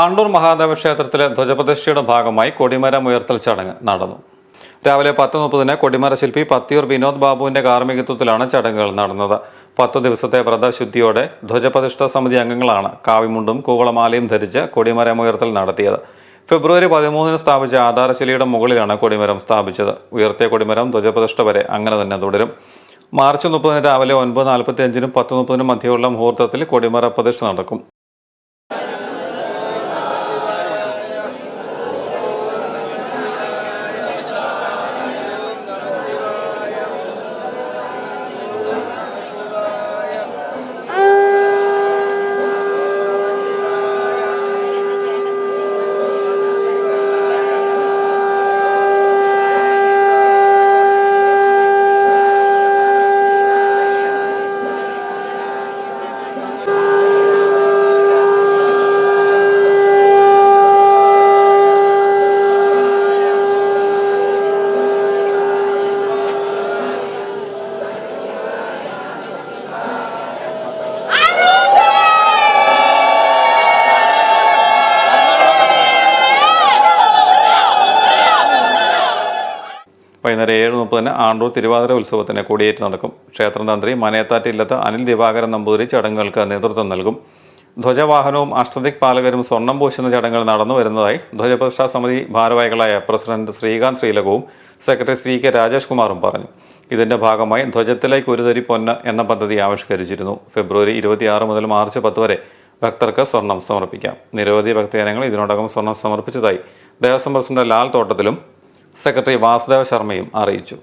ആണ്ടൂർ മഹാദേവ ക്ഷേത്രത്തിലെ ധ്വജപ്രതിഷ്ഠയുടെ ഭാഗമായി കൊടിമരം ഉയർത്തൽ ചടങ്ങ് നടന്നു. രാവിലെ പത്ത് മുപ്പതിന് കൊടിമര ശില്പി പത്തിയൂർ വിനോദ് ബാബുവിന്റെ കാർമ്മികത്വത്തിലാണ് ചടങ്ങുകൾ നടന്നത്. പത്ത് ദിവസത്തെ വ്രതശുദ്ധിയോടെ ധ്വജപ്രതിഷ്ഠ സമിതി അംഗങ്ങളാണ് കാവിമുണ്ടും കൂവളമാലയും ധരിച്ച് കൊടിമരം ഉയർത്തൽ നടത്തിയത്. ഫെബ്രുവരി പതിമൂന്നിന് സ്ഥാപിച്ച ആധാരശിലയുടെ മുകളിലാണ് കൊടിമരം സ്ഥാപിച്ചത്. ഉയർത്തിയ കൊടിമരം ധ്വജപ്രതിഷ്ഠ വരെ അങ്ങനെ തന്നെ തുടരും. മാർച്ച് മുപ്പതിന് രാവിലെ ഒൻപത് നാൽപ്പത്തി അഞ്ചിനും പത്ത് മുപ്പതിനും മധ്യമുള്ള മുഹൂർത്തത്തിൽ കൊടിമര പ്രതിഷ്ഠ നടക്കും. വൈകുന്നേരം ഏഴ് മുപ്പതിന് ആണ്ടൂർ തിരുവാതിര ഉത്സവത്തിന് കൊടിയേറ്റ് നടക്കും. ക്ഷേത്രതന്ത്രി മനയത്താറ്റ് ഇല്ലത്ത് അനിൽ ദിവാകരൻ നമ്പൂതിരി ചടങ്ങുകൾക്ക് നേതൃത്വം നൽകും. ധ്വജവാഹനവും അഷ്ടദിക് പാലകരും സ്വർണം പൂശുന്ന ചടങ്ങുകൾ നടന്നു വരുന്നതായി ധ്വജപ്രതിഷ്ഠാ സമിതി ഭാരവാഹികളായ പ്രസിഡന്റ് ശ്രീകാന്ത് ശ്രീലകവും സെക്രട്ടറി സി കെ രാജേഷ് കുമാറും പറഞ്ഞു. ഇതിന്റെ ഭാഗമായി ധ്വജത്തിലേക്ക് ഒരുതരി പൊന്ന് എന്ന പദ്ധതി ആവിഷ്കരിച്ചിരുന്നു. ഫെബ്രുവരി ഇരുപത്തിയാറ് മുതൽ മാർച്ച് പത്ത് വരെ ഭക്തർക്ക് സ്വർണം സമർപ്പിക്കാം. നിരവധി ഭക്തജനങ്ങൾ ഇതിനോടകം സ്വർണം സമർപ്പിച്ചതായി ദേവസ്വം പ്രസിഡന്റ് ലാൽ തോട്ടത്തിലും സെക്രട്ടറി വാസുദേവ ശർമ്മയും അറിയിച്ചു